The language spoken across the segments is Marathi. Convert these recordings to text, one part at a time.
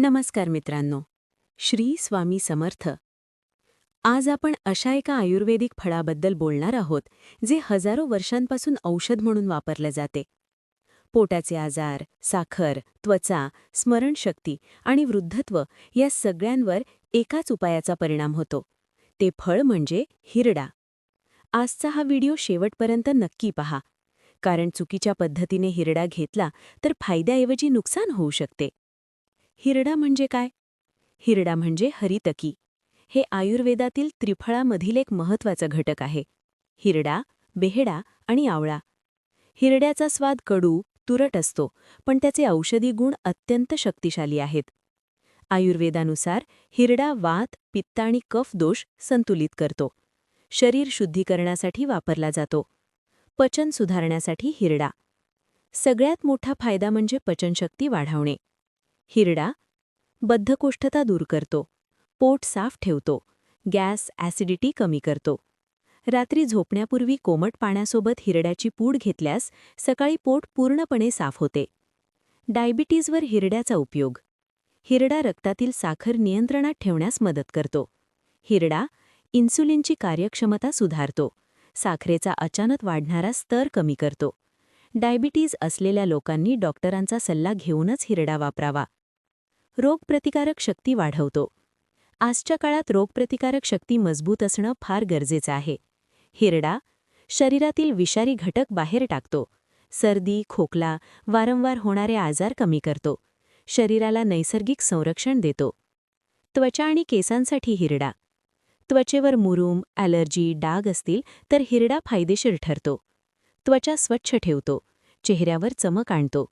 नमस्कार मित्रांनो. श्री स्वामी समर्थ. आज आपण अशा एका आयुर्वेदिक फळाबद्दल बोलणार आहोत जे हजारो वर्षांपासून औषध म्हणून वापरले जाते. पोटाचे आजार साखर त्वचा स्मरणशक्ती आणि वृद्धत्व या सगळ्यांवर एकाच उपायाचा परिणाम होतो. ते फळ म्हणजे हिरडा. आजचा हा व्हिडिओ शेवटपर्यंत नक्की पहा. कारण चुकीच्या पद्धतीने हिरडा घेतला तर फायद्याऐवजी नुकसान होऊ शकते. हिरडा म्हणजे काय? हिरडा म्हणजे हरितकी. हे आयुर्वेदातील त्रिफळामधील एक महत्त्वाचा घटक आहे. हिरडा बेहडा आणि आवळा. हिरड्याचा स्वाद कडू तुरट असतो पण त्याचे औषधी गुण अत्यंत शक्तिशाली आहेत. आयुर्वेदानुसार हिरडा वात पित्त आणि कफ दोष संतुलित करतो. शरीर शुद्धीकरणासाठी वापरला जातो. पचन सुधारण्यासाठी हिरडा. सगळ्यात मोठा फायदा म्हणजे पचनशक्ती वाढवणे. हिरडा बद्धकोष्ठता दूर करतो पोट साफ ठेवतो गॅस ॲसिडिटी कमी करतो. रात्री झोपण्यापूर्वी कोमट पाण्यासोबत हिरड्याची पूड घेतल्यास सकाळी पोट पूर्णपणे साफ होते. डायबिटीजवर हिरड्याचा उपयोग. हिरडा रक्तातील साखर नियंत्रणात ठेवण्यास मदत करतो. हिरडा इन्सुलिनची कार्यक्षमता सुधारतो. साखरेचा अचानक वाढणारा स्तर कमी करतो. डायबिटीज असलेल्या लोकांनी डॉक्टरांचा सल्ला घेऊनच हिरडा वापरावा. रोगप्रतिकारक शक्ती वाढवतो. आजच्या काळात रोगप्रतिकारक शक्ती मजबूत असणं फार गरजेचं आहे. हिरडा शरीरातील विषारी घटक बाहेर टाकतो. सर्दी खोकला वारंवार होणारे आजार कमी करतो. शरीराला नैसर्गिक संरक्षण देतो. त्वचा आणि केसांसाठी हिरडा. त्वचेवर मुरूम ॲलर्जी डाग असतील तर हिरडा फायदेशीर ठरतो. त्वचा स्वच्छ ठेवतो. चेहऱ्यावर चमक आणतो.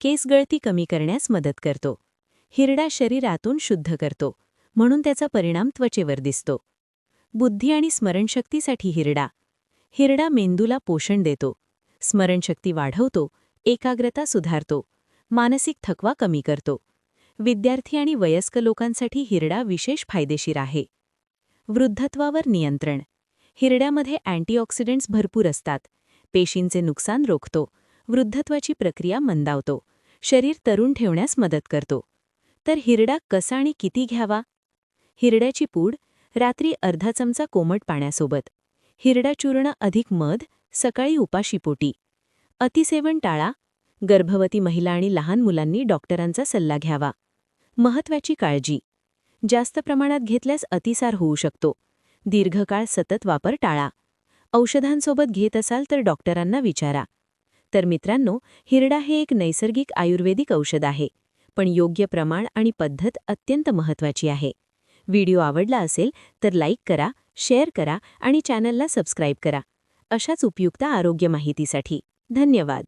केस गळती कमी करण्यास मदत करतो. हिरडा शरीरातून शुद्ध करतो म्हणून त्याचा परिणाम त्वचेवर दिसतो. बुद्धी आणि स्मरणशक्तीसाठी हिरडा. हिरडा मेंदूला पोषण देतो. स्मरणशक्ती वाढवतो एकाग्रता सुधारतो मानसिक थकवा कमी करतो. विद्यार्थी आणि वयस्क लोकांसाठी हिरडा विशेष फायदेशीर आहे. वृद्धत्वावर नियंत्रण. हिरड्यामध्ये अँटीऑक्सिडंट्स भरपूर असतात. पेशींचे नुकसान रोखतो. वृद्धत्वाची प्रक्रिया मंदावतो. शरीर तरुण ठेवण्यास मदत करतो. तर हिरडा कसा आणि किती घ्यावा? हिरड्याची पूड रात्री अर्धा चमचा कोमट पाण्यासोबत. हिरडा चूर्ण अधिक मध सकाळी उपाशीपोटी अतिसेवन टाळा. गर्भवती महिला आणि लहान मुलांनी डॉक्टरांचा सल्ला घ्यावा. महत्वाची काळजी. जास्त प्रमाणात घेतल्यास अतिसार होऊ शकतो. दीर्घकाळ सतत वापर टाळा. औषधांसोबत घेत असाल तर डॉक्टरांना विचारा. तर मित्रांनो हिरडा हे एक नैसर्गिक आयुर्वेदिक औषध आहे. पण योग्य प्रमाण आणि पद्धत अत्यंत महत्वाची आहे. व्हिडिओ आवडला असेल तर लाईक करा शेअर करा आणि चॅनलला सबस्क्राईब करा. अशाच उपयुक्त आरोग्य माहितीसाठी धन्यवाद.